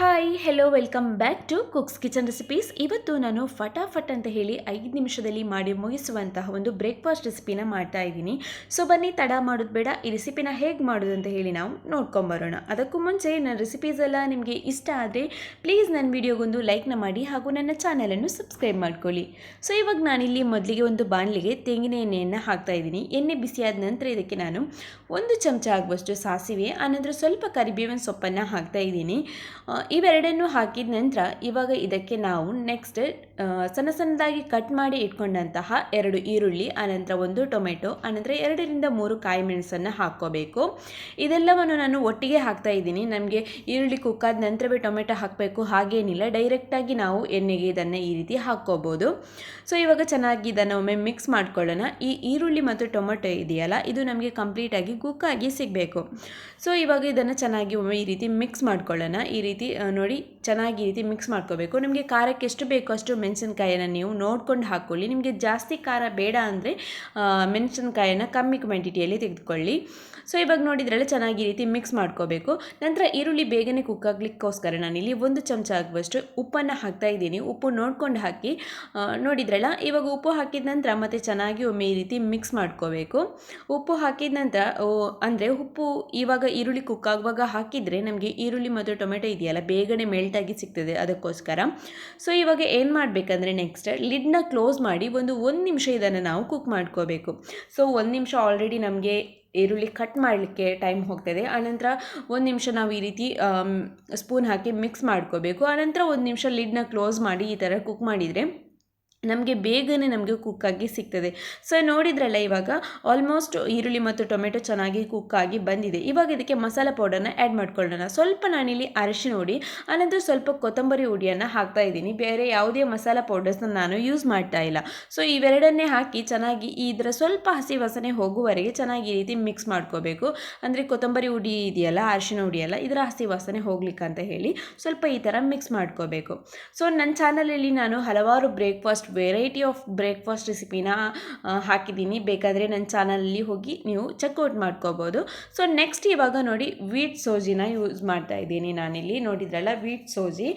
Hi hello welcome back to cook's kitchen recipes ಇವತ್ತು ನಾನು ಫಟಾಫಟ್ ಅಂತ ಹೇಳಿ ಐದು ನಿಮಿಷದಲ್ಲಿ ಮಾಡಿ ಮುಗಿಸುವಂತಹ ಒಂದು ಬ್ರೇಕ್ಫಾಸ್ಟ್ ರೆಸಿಪಿನ ಮಾಡ್ತಾ ಇದ್ದೀನಿ. ಸೊ ಬನ್ನಿ, ತಡ ಮಾಡೋದು ಬೇಡ. ಈ ರೆಸಿಪಿನ ಹೇಗೆ ಮಾಡೋದು ಅಂತ ಹೇಳಿ ನಾವು ನೋಡ್ಕೊಂಬರೋಣ ಅದಕ್ಕೂ ಮುಂಚೆ ನನ್ನ ರೆಸಿಪೀಸ್ ಎಲ್ಲ ನಿಮಗೆ ಇಷ್ಟ ಆದರೆ ಪ್ಲೀಸ್ ನನ್ನ ವಿಡಿಯೋಗೊಂದು ಲೈಕ್ನ ಮಾಡಿ ಹಾಗೂ ನನ್ನ ಚಾನಲನ್ನು ಸಬ್ಸ್ಕ್ರೈಬ್ ಮಾಡ್ಕೊಳ್ಳಿ. ಸೊ ಇವಾಗ ನಾನಿಲ್ಲಿ ಮೊದಲಿಗೆ ಒಂದು ಬಾಣಲಿಗೆ ತೆಂಗಿನ ಎಣ್ಣೆಯನ್ನು ಹಾಕ್ತಾ ಇದ್ದೀನಿ. ಎಣ್ಣೆ ಬಿಸಿಯಾದ ನಂತರ ಇದಕ್ಕೆ ನಾನು ಒಂದು ಚಮಚ ಆಗುವಷ್ಟು ಸಾಸಿವೆ, ಆನಂತರ ಸ್ವಲ್ಪ ಕರಿಬೇವಿನ ಸೊಪ್ಪನ್ನು ಹಾಕ್ತಾ ಇದ್ದೀನಿ. ಇವೆರಡನ್ನು ಹಾಕಿದ ನಂತರ ಇವಾಗ ಇದಕ್ಕೆ ನಾವು ನೆಕ್ಸ್ಟ್ ಸಣ್ಣ ಸಣ್ಣದಾಗಿ ಕಟ್ ಮಾಡಿ ಇಟ್ಕೊಂಡಂತಹ ಎರಡು ಈರುಳ್ಳಿ, ಆನಂತರ ಒಂದು ಟೊಮೆಟೊ, ಆನಂತರ ಎರಡರಿಂದ ಮೂರು ಕಾಯಿ ಮೆಣಸನ್ನು ಹಾಕ್ಕೋಬೇಕು. ಇದೆಲ್ಲವನ್ನು ನಾನು ಒಟ್ಟಿಗೆ ಹಾಕ್ತಾ ಇದ್ದೀನಿ. ನಮಗೆ ಈರುಳ್ಳಿ ಕುಕ್ಕಾದ ನಂತರವೇ ಟೊಮೆಟೊ ಹಾಕಬೇಕು, ಹಾಗೇನಿಲ್ಲ. ಡೈರೆಕ್ಟಾಗಿ ನಾವು ಎಣ್ಣೆಗೆ ಇದನ್ನು ಈ ರೀತಿ ಹಾಕ್ಕೋಬೋದು. ಸೊ ಇವಾಗ ಚೆನ್ನಾಗಿ ಇದನ್ನು ಒಮ್ಮೆ ಮಿಕ್ಸ್ ಮಾಡ್ಕೊಳ್ಳೋಣ. ಈ ಈರುಳ್ಳಿ ಮತ್ತು ಟೊಮೆಟೊ ಇದೆಯಲ್ಲ, ಇದು ನಮಗೆ ಕಂಪ್ಲೀಟಾಗಿ ಕುಕ್ಕಾಗಿ ಸಿಗಬೇಕು. ಸೊ ಇವಾಗ ಇದನ್ನು ಚೆನ್ನಾಗಿ ಒಮ್ಮೆ ಈ ರೀತಿ ಮಿಕ್ಸ್ ಮಾಡ್ಕೊಳ್ಳೋಣ. ಈ ರೀತಿ ನೋಡಿ, ಚೆನ್ನಾಗಿ ರೀತಿ ಮಿಕ್ಸ್ ಮಾಡ್ಕೋಬೇಕು. ನಿಮಗೆ ಖಾರಕ್ಕೆ ಎಷ್ಟು ಬೇಕೋ ಅಷ್ಟು ಮೆಣಸಿನಕಾಯಿಯನ್ನು ನೀವು ನೋಡ್ಕೊಂಡು ಹಾಕ್ಕೊಳ್ಳಿ ನಿಮಗೆ ಜಾಸ್ತಿ ಖಾರ ಬೇಡ ಅಂದರೆ ಮೆಣಸಿನಕಾಯಿಯನ್ನು ಕಮ್ಮಿ ಕ್ವಾಂಟಿಟಿಯಲ್ಲಿ ತೆಗೆದುಕೊಳ್ಳಿ. ಸೊ ಇವಾಗ ನೋಡಿದ್ರಲ್ಲ ಚೆನ್ನಾಗಿ ರೀತಿ ಮಿಕ್ಸ್ ಮಾಡ್ಕೋಬೇಕು. ನಂತರ ಈರುಳ್ಳಿ ಬೇಗನೆ ಕುಕ್ ಆಗ್ಲಿಕ್ಕೋಸ್ಕರ ನಾನಿಲ್ಲಿ ಒಂದು ಚಮಚ ಆಗುವಷ್ಟು ಉಪ್ಪನ್ನು ಹಾಕ್ತಾ ಇದ್ದೀನಿ. ಉಪ್ಪು ನೋಡ್ಕೊಂಡು ಹಾಕಿ ನೋಡಿದ್ರಲ್ಲ ಇವಾಗ ಉಪ್ಪು ಹಾಕಿದ ನಂತರ ಮತ್ತೆ ಚೆನ್ನಾಗಿ ಒಮ್ಮೆ ಈ ರೀತಿ ಮಿಕ್ಸ್ ಮಾಡ್ಕೋಬೇಕು. ಉಪ್ಪು ಹಾಕಿದ ನಂತರ ಅಂದರೆ ಉಪ್ಪು ಇವಾಗ ಈರುಳ್ಳಿ ಕುಕ್ ಆಗುವಾಗ ಹಾಕಿದರೆ ನಮಗೆ ಈರುಳ್ಳಿ ಮತ್ತು ಟೊಮೆಟೊ ಇದೆಯಲ್ಲ ಬೇಗನೆ ಮೆಲ್ಟಾಗಿ ಸಿಗ್ತದೆ ಅದಕ್ಕೋಸ್ಕರ. ಸೊ ಇವಾಗ ಏನು ಮಾಡಬೇಕಂದ್ರೆ ನೆಕ್ಸ್ಟ್ ಲಿಡ್ನ ಕ್ಲೋಸ್ ಮಾಡಿ ಒಂದು ಒಂದು ನಿಮಿಷ ಇದನ್ನು ನಾವು ಕುಕ್ ಮಾಡ್ಕೋಬೇಕು. ಸೊ ಒಂದು ನಿಮಿಷ ಆಲ್ರೆಡಿ ನಮಗೆ ಈರುಳ್ಳಿ ಕಟ್ ಮಾಡಲಿಕ್ಕೆ ಟೈಮ್ ಹೋಗ್ತದೆ. ಆನಂತರ ಒಂದು ನಿಮಿಷ ನಾವು ಈ ರೀತಿ ಸ್ಪೂನ್ ಹಾಕಿ ಮಿಕ್ಸ್ ಮಾಡ್ಕೋಬೇಕು. ಆನಂತರ ಒಂದು ನಿಮಿಷ ಲಿಡ್ನ ಕ್ಲೋಸ್ ಮಾಡಿ ಈ ಥರ ಕುಕ್ ಮಾಡಿದರೆ ನಮಗೆ ಬೇಗನೆ ನಮಗೆ ಕುಕ್ಕಾಗಿ ಸಿಗ್ತದೆ. ಸೊ ನೋಡಿದ್ರಲ್ಲ ಇವಾಗ ಆಲ್ಮೋಸ್ಟ್ ಈರುಳ್ಳಿ ಮತ್ತು ಟೊಮೆಟೊ ಚೆನ್ನಾಗಿ ಕುಕ್ಕಾಗಿ ಬಂದಿದೆ. ಇವಾಗ ಇದಕ್ಕೆ ಮಸಾಲ ಪೌಡರ್ನ ಆ್ಯಡ್ ಮಾಡ್ಕೊಳ್ಳೋಣ. ಸ್ವಲ್ಪ ನಾನಿಲ್ಲಿ ಅರಿಶಿನ ಹುಡಿ, ಆನಂತರ ಸ್ವಲ್ಪ ಕೊತ್ತಂಬರಿ ಹುಡಿಯನ್ನು ಹಾಕ್ತಾ ಇದ್ದೀನಿ. ಬೇರೆ ಯಾವುದೇ ಮಸಾಲೆ ಪೌಡರ್ಸ್ನ ನಾನು ಯೂಸ್ ಮಾಡ್ತಾ ಇಲ್ಲ. ಸೊ ಇವೆರಡನ್ನೇ ಹಾಕಿ ಚೆನ್ನಾಗಿ ಇದರ ಸ್ವಲ್ಪ ಹಸಿ ವಾಸನೆ ಹೋಗುವವರೆಗೆ ಚೆನ್ನಾಗಿ ಈ ರೀತಿ ಮಿಕ್ಸ್ ಮಾಡ್ಕೋಬೇಕು. ಅಂದರೆ ಕೊತ್ತಂಬರಿ ಹುಡಿ ಇದೆಯಲ್ಲ, ಅರಿಶಿನ ಹುಡಿಯಲ್ಲ ಇದರ ಹಸಿ ವಾಸನೆ ಹೋಗ್ಲಿಕ್ಕಂತ ಹೇಳಿ ಸ್ವಲ್ಪ ಈ ಥರ ಮಿಕ್ಸ್ ಮಾಡ್ಕೋಬೇಕು. ಸೊ ನನ್ನ ಚಾನಲಲ್ಲಿ ನಾನು ಹಲವಾರು ಬ್ರೇಕ್ಫಾಸ್ಟ್ ವೆರೈಟಿ ಆಫ್ ಬ್ರೇಕ್ಫಾಸ್ಟ್ ರೆಸಿಪಿನ ಹಾಕಿದ್ದೀನಿ. ಬೇಕಾದರೆ ನನ್ನ ಚಾನಲಲ್ಲಿ ಹೋಗಿ ನೀವು ಚೆಕ್ಔಟ್ ಮಾಡ್ಕೋಬೋದು. ಸೊ ನೆಕ್ಸ್ಟ್ ಇವಾಗ ನೋಡಿ ವೀಟ್ ಸೋಜಿನ ಯೂಸ್ ಮಾಡ್ತಾ ಇದ್ದೀನಿ ನಾನಿಲ್ಲಿ. ನೋಡಿದ್ರಲ್ಲ ವೀಟ್ ಸೋಜಿ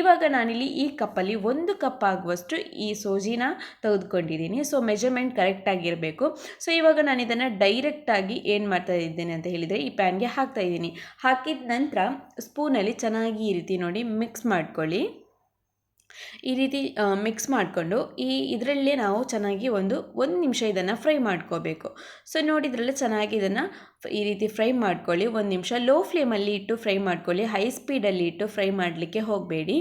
ಇವಾಗ ನಾನಿಲ್ಲಿ ಈ ಕಪ್ಪಲ್ಲಿ ಒಂದು ಕಪ್ ಆಗುವಷ್ಟು ಈ ಸೋಜಿನ ತೆಗೆದುಕೊಂಡಿದ್ದೀನಿ. ಸೊ ಮೆಜರ್ಮೆಂಟ್ ಕರೆಕ್ಟಾಗಿರಬೇಕು ಸೊ ಇವಾಗ ನಾನು ಇದನ್ನು ಡೈರೆಕ್ಟಾಗಿ ಏನು ಮಾಡ್ತಾ ಇದ್ದೇನೆ ಅಂತ ಹೇಳಿದರೆ ಈ ಪ್ಯಾನ್ಗೆ ಹಾಕ್ತಾ ಇದ್ದೀನಿ. ಹಾಕಿದ ನಂತರ ಸ್ಪೂನಲ್ಲಿ ಚೆನ್ನಾಗಿ ಈ ರೀತಿ ನೋಡಿ ಮಿಕ್ಸ್ ಮಾಡ್ಕೊಳ್ಳಿ. ಈ ರೀತಿ ಮಿಕ್ಸ್ ಮಾಡಿಕೊಂಡು ಈ ಇದರಲ್ಲೇ ನಾವು ಚೆನ್ನಾಗಿ ಒಂದು ಒಂದು ನಿಮಿಷ ಇದನ್ನು ಫ್ರೈ ಮಾಡ್ಕೋಬೇಕು. ಸೊ ಇದರಲ್ಲಿ ಚೆನ್ನಾಗಿ ಇದನ್ನು ಈ ರೀತಿ ಫ್ರೈ ಮಾಡ್ಕೊಳ್ಳಿ. ಒಂದು ನಿಮಿಷ ಲೋ ಫ್ಲೇಮಲ್ಲಿ ಇಟ್ಟು ಫ್ರೈ ಮಾಡ್ಕೊಳ್ಳಿ. ಹೈ ಸ್ಪೀಡಲ್ಲಿ ಇಟ್ಟು ಫ್ರೈ ಮಾಡಲಿಕ್ಕೆ ಹೋಗಬೇಡಿ.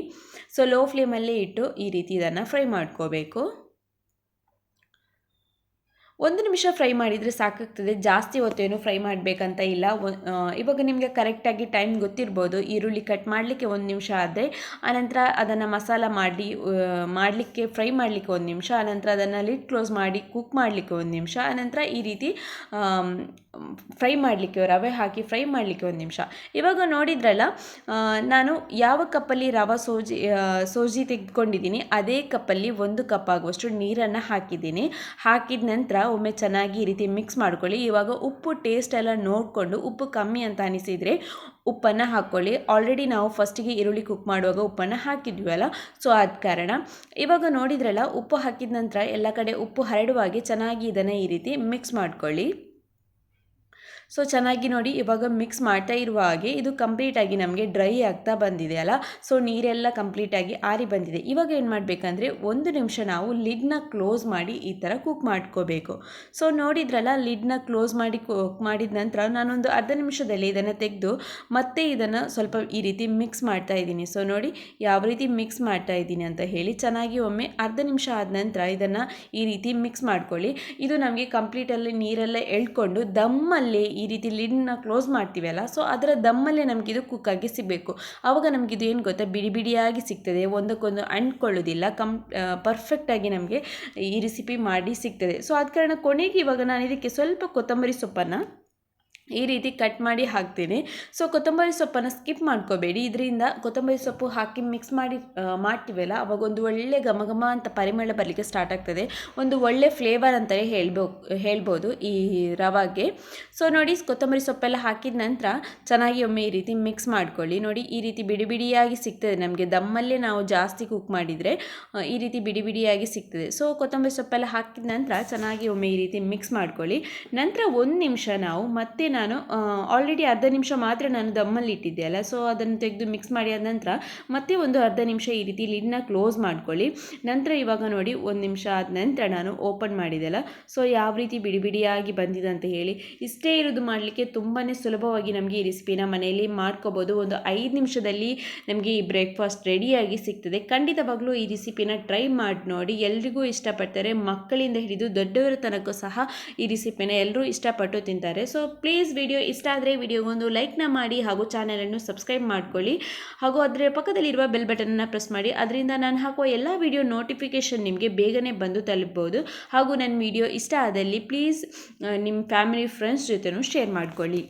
ಸೊ ಲೋ ಫ್ಲೇಮಲ್ಲೇ ಇಟ್ಟು ಈ ರೀತಿ ಇದನ್ನು ಫ್ರೈ ಮಾಡ್ಕೋಬೇಕು. ಒಂದು ನಿಮಿಷ ಫ್ರೈ ಮಾಡಿದರೆ ಸಾಕಾಗ್ತದೆ. ಜಾಸ್ತಿ ಹೊತ್ತೇನು ಫ್ರೈ ಮಾಡಬೇಕಂತ ಇಲ್ಲ. ಇವಾಗ ನಿಮಗೆ ಕರೆಕ್ಟಾಗಿ ಟೈಮ್ ಗೊತ್ತಿರ್ಬೋದು. ಈರುಳ್ಳಿ ಕಟ್ ಮಾಡಲಿಕ್ಕೆ ಒಂದು ನಿಮಿಷ ಆದರೆ, ಆನಂತರ ಅದನ್ನು ಮಸಾಲ ಮಾಡಿ ಮಾಡಲಿಕ್ಕೆ ಫ್ರೈ ಮಾಡಲಿಕ್ಕೆ ಒಂದು ನಿಮಿಷ, ಆನಂತರ ಅದನ್ನು ಲಿಡ್ ಕ್ಲೋಸ್ ಮಾಡಿ ಕುಕ್ ಮಾಡಲಿಕ್ಕೆ ಒಂದು ನಿಮಿಷ, ಆನಂತರ ಈ ರೀತಿ ಫ್ರೈ ಮಾಡಲಿಕ್ಕೆ ರವೆ ಹಾಕಿ ಫ್ರೈ ಮಾಡಲಿಕ್ಕೆ ಒಂದು ನಿಮಿಷ. ಇವಾಗ ನೋಡಿದ್ರಲ್ಲ ನಾನು ಯಾವ ಕಪ್ಪಲ್ಲಿ ರವೆ ಸೋಜಿ ಸೋಜಿ ತೆಗೆದುಕೊಂಡಿದ್ದೀನಿ, ಅದೇ ಕಪ್ಪಲ್ಲಿ ಒಂದು ಕಪ್ ಆಗುವಷ್ಟು ನೀರನ್ನು ಹಾಕಿದ್ದೀನಿ. ಹಾಕಿದ ನಂತರ ಒಮ್ಮೆ ಚೆನ್ನಾಗಿ ಈ ರೀತಿ ಮಿಕ್ಸ್ ಮಾಡ್ಕೊಳ್ಳಿ. ಇವಾಗ ಉಪ್ಪು ಟೇಸ್ಟ್ ಎಲ್ಲ ನೋಡಿಕೊಂಡು ಉಪ್ಪು ಕಮ್ಮಿ ಅಂತ ಅನಿಸಿದರೆ ಉಪ್ಪನ್ನು ಹಾಕ್ಕೊಳ್ಳಿ. ಆಲ್ರೆಡಿ ನಾವು ಫಸ್ಟಿಗೆ ಈರುಳ್ಳಿ ಕುಕ್ ಮಾಡುವಾಗ ಉಪ್ಪನ್ನು ಹಾಕಿದ್ವಲ್ಲ ಸೊ ಆದ ಕಾರಣ ಇವಾಗ ನೋಡಿದ್ರಲ್ಲ, ಉಪ್ಪು ಹಾಕಿದ ನಂತರ ಎಲ್ಲ ಕಡೆ ಉಪ್ಪು ಹರಡುವಾಗೆ ಚೆನ್ನಾಗಿ ಇದನ್ನು ಈ ರೀತಿ ಮಿಕ್ಸ್ ಮಾಡ್ಕೊಳ್ಳಿ. ಸೊ ಚೆನ್ನಾಗಿ ನೋಡಿ ಇವಾಗ ಮಿಕ್ಸ್ ಮಾಡ್ತಾ ಇರುವ ಹಾಗೆ ಇದು ಕಂಪ್ಲೀಟಾಗಿ ನಮಗೆ ಡ್ರೈ ಆಗ್ತಾ ಬಂದಿದೆ ಅಲ್ಲ? ಸೊ ನೀರೆಲ್ಲ ಕಂಪ್ಲೀಟಾಗಿ ಆರಿ ಬಂದಿದೆ. ಇವಾಗ ಏನು ಮಾಡಬೇಕಂದ್ರೆ ಒಂದು ನಿಮಿಷ ನಾವು ಲಿಡ್ನ ಕ್ಲೋಸ್ ಮಾಡಿ ಈ ಥರ ಕುಕ್ ಮಾಡ್ಕೋಬೇಕು. ಸೊ ನೋಡಿದ್ರಲ್ಲ ಲಿಡ್ನ ಕ್ಲೋಸ್ ಮಾಡಿ ಕುಕ್ ಮಾಡಿದ ನಂತರ ನಾನೊಂದು ಅರ್ಧ ನಿಮಿಷದಲ್ಲಿ ಇದನ್ನು ತೆಗೆದು ಮತ್ತೆ ಇದನ್ನು ಸ್ವಲ್ಪ ಈ ರೀತಿ ಮಿಕ್ಸ್ ಮಾಡ್ತಾ ಇದ್ದೀನಿ. ಸೊ ನೋಡಿ ಯಾವ ರೀತಿ ಮಿಕ್ಸ್ ಮಾಡ್ತಾ ಇದ್ದೀನಿ ಅಂತ ಹೇಳಿ ಚೆನ್ನಾಗಿ ಒಮ್ಮೆ ಅರ್ಧ ನಿಮಿಷ ಆದ ನಂತರ ಇದನ್ನು ಈ ರೀತಿ ಮಿಕ್ಸ್ ಮಾಡ್ಕೊಳ್ಳಿ. ಇದು ನಮಗೆ ಕಂಪ್ಲೀಟಲ್ಲಿ ನೀರೆಲ್ಲ ಎಳ್ಕೊಂಡು ದಮ್ಮಲ್ಲಿ ರೀತಿ ಲಿಡ್ನ ಕ್ಲೋಸ್ ಮಾಡ್ತೀವಲ್ಲ ಸೊ ಅದರ ದಮ್ಮಲ್ಲೇ ನಮಗಿದು ಕುಕ್ಕಾಗಿ ಸಿಗಬೇಕು. ಆವಾಗ ನಮಗಿದು ಏನು ಗೊತ್ತಾ? ಬಿಡಿ ಬಿಡಿಯಾಗಿ ಸಿಗ್ತದೆ. ಒಂದಕ್ಕೊಂದು ಅಂಟ್ಕೊಳ್ಳೋದಿಲ್ಲ. ಕಂ ಪರ್ಫೆಕ್ಟಾಗಿ ನಮಗೆ ಈ ರೆಸಿಪಿ ಮಾಡಿ ಸಿಗ್ತದೆ. ಸೊ ಆದ ಕಾರಣ ಕೊನೆಗೆ ಇವಾಗ ನಾನು ಇದಕ್ಕೆ ಸ್ವಲ್ಪ ಕೊತ್ತಂಬರಿ ಸೊಪ್ಪನ್ನು ಈ ರೀತಿ ಕಟ್ ಮಾಡಿ ಹಾಕ್ತೀನಿ. ಸೊ ಕೊತ್ತಂಬರಿ ಸೊಪ್ಪನ್ನು ಸ್ಕಿಪ್ ಮಾಡ್ಕೋಬೇಡಿ. ಇದರಿಂದ ಕೊತ್ತಂಬರಿ ಸೊಪ್ಪು ಹಾಕಿ ಮಿಕ್ಸ್ ಮಾಡಿ ಮಾಡ್ತೀವಲ್ಲ? ಅವಾಗ ಒಂದು ಒಳ್ಳೆ ಘಮ ಘಮ ಅಂತ ಪರಿಮಳ ಬರಲಿಕ್ಕೆ ಸ್ಟಾರ್ಟ್ ಆಗ್ತದೆ. ಒಂದು ಒಳ್ಳೆ ಫ್ಲೇವರ್ ಅಂತಲೇ ಹೇಳ್ಬೋ, ಹೇಳ್ಬೋದು ಈ ರವಾಗೆ. ಸೊ ನೋಡಿ ಕೊತ್ತಂಬರಿ ಸೊಪ್ಪೆಲ್ಲ ಹಾಕಿದ ನಂತರ ಚೆನ್ನಾಗಿ ಒಮ್ಮೆ ಈ ರೀತಿ ಮಿಕ್ಸ್ ಮಾಡ್ಕೊಳ್ಳಿ. ನೋಡಿ ಈ ರೀತಿ ಬಿಡಿ ಬಿಡಿಯಾಗಿ ಸಿಗ್ತದೆ ನಮಗೆ. ದಮ್ಮಲ್ಲೇ ನಾವು ಜಾಸ್ತಿ ಕುಕ್ ಮಾಡಿದರೆ ಈ ರೀತಿ ಬಿಡಿ ಬಿಡಿಯಾಗಿ ಸಿಗ್ತದೆ. ಸೊ ಕೊತ್ತಂಬರಿ ಸೊಪ್ಪೆಲ್ಲ ಹಾಕಿದ ನಂತರ ಚೆನ್ನಾಗಿ ಒಮ್ಮೆ ಈ ರೀತಿ ಮಿಕ್ಸ್ ಮಾಡ್ಕೊಳ್ಳಿ. ನಂತರ ಒಂದು ನಿಮಿಷ ನಾವು ಮತ್ತೆ ನಾನು ಆಲ್ರೆಡಿ ಅರ್ಧ ನಿಮಿಷ ಮಾತ್ರ ನಾನು ದಮ್ಮಲ್ಲಿ ಇಟ್ಟಿದ್ದೆ ಅಲ್ಲ? ಸೊ ಅದನ್ನು ತೆಗೆದು ಮಿಕ್ಸ್ ಮಾಡಿ ಆದ ನಂತರ ಮತ್ತೆ ಒಂದು ಅರ್ಧ ನಿಮಿಷ ಈ ರೀತಿ ಲಿಡ್ನ ಕ್ಲೋಸ್ ಮಾಡ್ಕೊಳ್ಳಿ. ನಂತರ ಇವಾಗ ನೋಡಿ, ಒಂದು ನಿಮಿಷ ಆದ ನಂತರ ನಾನು ಓಪನ್ ಮಾಡಿದೆ ಅಲ್ಲ? ಸೊ ಯಾವ ರೀತಿ ಬಿಡಿ ಬಿಡಿಯಾಗಿ ಬಂದಿದೆ ಅಂತ ಹೇಳಿ. ಇಷ್ಟೇ ಇರೋದು ಮಾಡಲಿಕ್ಕೆ ತುಂಬಾ ಸುಲಭವಾಗಿ ನಮಗೆ ಈ ರೆಸಿಪಿನ ಮನೆಯಲ್ಲಿ ಮಾಡ್ಕೋಬೋದು. ಒಂದು ಐದು ನಿಮಿಷದಲ್ಲಿ ನಮಗೆ ಈ ಬ್ರೇಕ್ಫಾಸ್ಟ್ ರೆಡಿಯಾಗಿ ಸಿಗ್ತದೆ. ಖಂಡಿತವಾಗಲೂ ಈ ರೆಸಿಪಿನ ಟ್ರೈ ಮಾಡಿ ನೋಡಿ. ಎಲ್ರಿಗೂ ಇಷ್ಟಪಡ್ತಾರೆ. ಮಕ್ಕಳಿಂದ ಹಿಡಿದು ದೊಡ್ಡವರ ತನಕ ಸಹ ಈ ರೆಸಿಪಿನ ಎಲ್ಲರೂ ಇಷ್ಟಪಟ್ಟು ತಿಂತಾರೆ. ಸೊ ಪ್ಲೀಸ್ ವಿಡಿಯೋ ಇಷ್ಟ ಆದರೆ ವಿಡಿಯೋಗೊಂದು ಲೈಕ್ನ ಮಾಡಿ ಹಾಗೂ ಚಾನಲನ್ನು ಸಬ್ಸ್ಕ್ರೈಬ್ ಮಾಡ್ಕೊಳ್ಳಿ. ಹಾಗೂ ಅದರ ಪಕ್ಕದಲ್ಲಿರುವ ಬೆಲ್ ಬಟನನ್ನು ಪ್ರೆಸ್ ಮಾಡಿ. ಅದರಿಂದ ನಾನು ಹಾಕುವ ಎಲ್ಲ ವಿಡಿಯೋ ನೋಟಿಫಿಕೇಷನ್ ನಿಮಗೆ ಬೇಗನೆ ಬಂದು ತಲುಪ್ಬೋದು. ಹಾಗೂ ನನ್ನ ವಿಡಿಯೋ ಇಷ್ಟ ಆದಲ್ಲಿ ಪ್ಲೀಸ್ ನಿಮ್ಮ ಫ್ಯಾಮಿಲಿ ಫ್ರೆಂಡ್ಸ್ ಜೊತೆನೂ ಶೇರ್ ಮಾಡ್ಕೊಳ್ಳಿ.